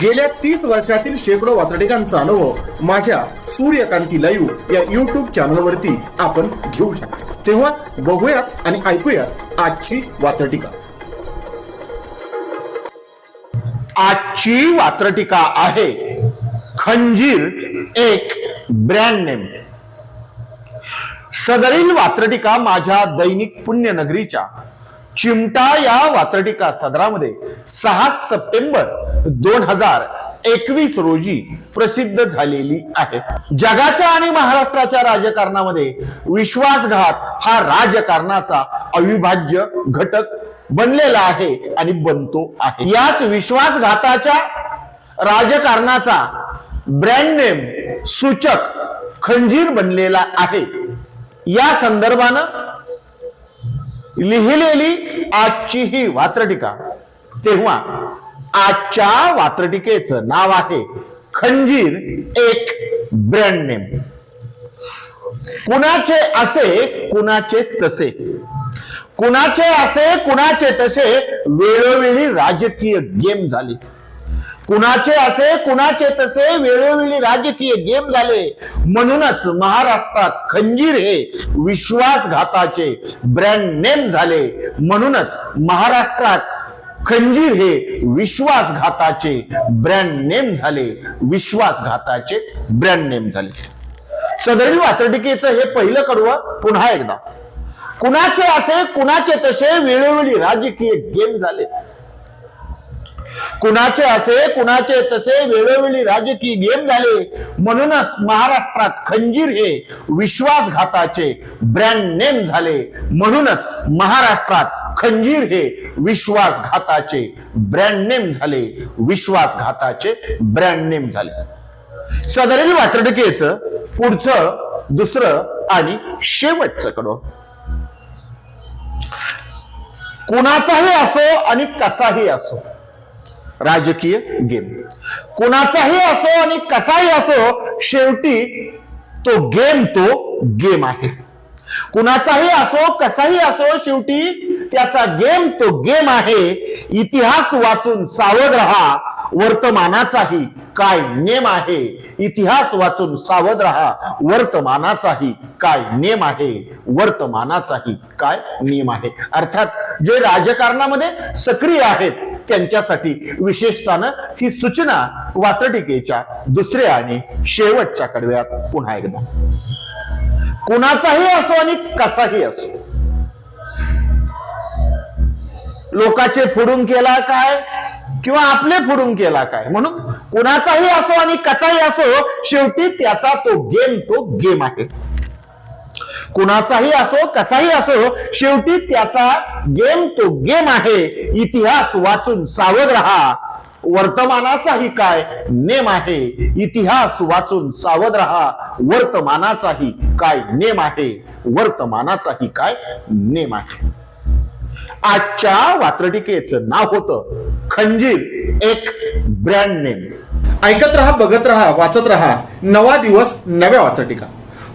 गेल्या तीस वर्षातील शेकडो वातडिकांचा अनुभव माझ्या सूर्यकांती लाईव्ह या युट्यूब चॅनलवरती आपण घेऊ शकतो. तेव्हा बघूयात आणि ऐकूयात आजची वातटिका आजची वात्रटिका आहे खंजीर एक ब्रँड नेम सदरील वात्रटिका माझ्या दैनिक पुण्यनगरीच्या चिमटा या वात्रटिका सदरामध्ये सहा सप्टेंबर दोन हजार एकवीस रोजी प्रसिद्ध झालेली आहे. जगाच्या आणि महाराष्ट्राच्या राजकारणामध्ये विश्वासघात हा राजकारणाचा अविभाज्य घटक बनलेला आहे आणि बनतो आहे. याच विश्वासघाताच्या राजकारणाचा ब्रँड नेम सूचक खंजीर बनलेला आहे. या संदर्भानं लिहिलेली आजची ही वात्रटिका तेव्हा आजच्या वात्रटिकेचं नाव आहे खंजीर एक ब्रँड नेम कुणाचे असे कुणाचे तसे. कुणाचे असे कुणाचे तसे वेळोवेळी राजकीय गेम झाले. कुणाचे असे कुणाचे तसे वेळोवेळी राजकीय गेम झाले. म्हणूनच महाराष्ट्रात खंजीर हे विश्वासघाताचे ब्रँड नेम झाले. म्हणूनच महाराष्ट्रात खंजीर हे विश्वासघाताचे ब्रँड नेम झाले. विश्वासघाताचे ब्रँड नेम झाले. सदरील वात्रटिकेचं हे पहिलं कडवं पुन्हा एकदा. कुणाचे असे कुणाचे तसे वेळोवेळी राजकीय गेम झाले. कुणाचे असे कुणाचे तसे वेळोवेळी राजकीय गेम झाले. म्हणूनच महाराष्ट्रात खंजीर हे विश्वासघाताचे ब्रँड नेम झाले. म्हणूनच महाराष्ट्रात खंजीर हे विश्वासघाताचे ब्रँड नेम झाले. विश्वासघाताचे ब्रँड नेम झाले. सदरेल वात्रटिकेचं पुढचं दुसरं आणि शेवटचं कडो कुणाचाही असो आणि कसाही असो राजकीय गेम कुणाचाही असो आणि कसाही असो शेवटी तो गेम तो गेम आहे. कुणाचाही असो कसाही असो शेवटी त्याचा गेम तो गेम आहे. इतिहास वाचून सावध राहा. वर्तमानाचाही काय नेम आहे? इतिहास वाचून सावध राहा. वर्तमानाचाही काय नेम आहे? वर्तमानाचाही काय नियम आहे? अर्थात जे राजकारणामध्ये सक्रिय आहेत त्यांच्यासाठी विशेषतानं ही सूचना वात्रटिकेच्या दुसऱ्या आणि शेवटच्या कडव्यात पुन्हा एकदा. कुणाचाही असो आणि कसाही असो. लोकाचे फोडून केला काय? किंवा आपले फोडून केला काय? म्हणून कुणाचाही असो आणि कसाही असो शेवटी त्याचा तो गेम तो गेम आहे. कुणाचाही असो कसाही असो शेवटी त्याचा गेम तो गेम आहे. इतिहास वाचून सावध राहा. वर्तमानाचाही काय नेम आहे? इतिहास वाचून सावध राहा. वर्तमानाचाही काय नेम आहे? वर्तमानाचाही काय नेम आहे? आजच्या वात्रटिकेचं नाव होतं खंजीर एक ब्रँड नेम ऐकत रहा बघत रहा वाचत रहा. नवा दिवस नव्या वात्रटिका.